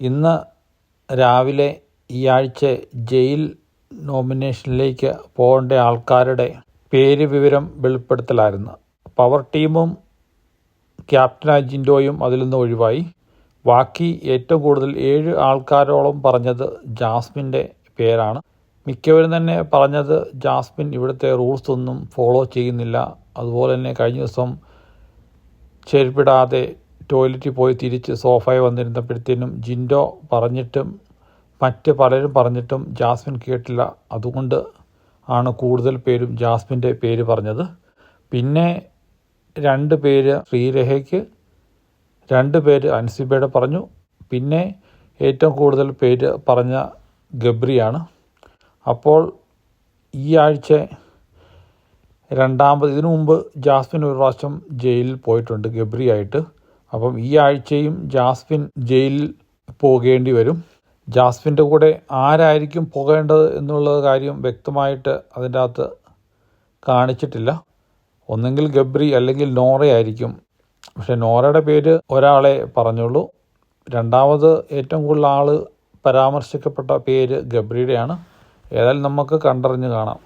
ഇന്ന് രാവിലെ ഈ ആഴ്ച ജയിൽ നോമിനേഷനിലേക്ക് പോകേണ്ട ആൾക്കാരുടെ പേര് വിവരം വെളിപ്പെടുത്തലായിരുന്നു. പവർ ടീമും ക്യാപ്റ്റൻ അജിൻഡോയും അതിൽ നിന്ന് ഒഴിവായി. ബാക്കി ഏറ്റവും കൂടുതൽ ഏഴ് ആൾക്കാരോളം പറഞ്ഞത് ജാസ്മിന്റെ പേരാണ്. മിക്കവരും തന്നെ പറഞ്ഞത് ജാസ്മിൻ ഇവിടുത്തെ റൂൾസ് ഒന്നും ഫോളോ ചെയ്യുന്നില്ല. അതുപോലെ തന്നെ കഴിഞ്ഞ ദിവസം ചെരുപ്പിടാതെ ടോയ്ലറ്റിൽ പോയി തിരിച്ച് സോഫയിൽ വന്നിരുന്നപ്പോഴത്തേനും ജിൻഡോ പറഞ്ഞിട്ടും മറ്റ് പലരും പറഞ്ഞിട്ടും ജാസ്മിൻ കേട്ടില്ല. അതുകൊണ്ട് ആണ് കൂടുതൽ പേരും ജാസ്മിന്റെ പേര് പറഞ്ഞത്. പിന്നെ രണ്ട് പേര് ശ്രീരേഖയ്ക്ക് രണ്ട് പേര് അൻസിബയുടെ പറഞ്ഞു. പിന്നെ ഏറ്റവും കൂടുതൽ പേര് പറഞ്ഞ ഗബ്രിയാണ്. അപ്പോൾ ഈ ആഴ്ച രണ്ടാമത് ഇതിനു മുമ്പ് ജാസ്മിൻ ഒരു പ്രാവശ്യം ജയിലിൽ പോയിട്ടുണ്ട് ഗബ്രി ആയിട്ട് അപ്പം ഈ ആഴ്ചയും ജാസ്മിൻ ജയിലിൽ പോകേണ്ടി വരും. ജാസ്മിന്റെ കൂടെ ആരായിരിക്കും പോകേണ്ടത് എന്നുള്ള കാര്യം വ്യക്തമായിട്ട് അതിന്റെ അകത്ത് കാണിച്ചിട്ടില്ല. ഒന്നെങ്കിൽ ഗബ്രി അല്ലെങ്കിൽ നോറയായിരിക്കും. പക്ഷെ നോറയുടെ പേര് ഒരാളെ പറഞ്ഞുള്ളൂ. രണ്ടാമത് ഏറ്റവും കൂടുതൽ ആൾ പരാമർശിക്കപ്പെട്ട പേര് ഗബ്രിയുടെയാണ്. ഏതായാലും നമുക്ക് കണ്ടറിഞ്ഞ് കാണാം.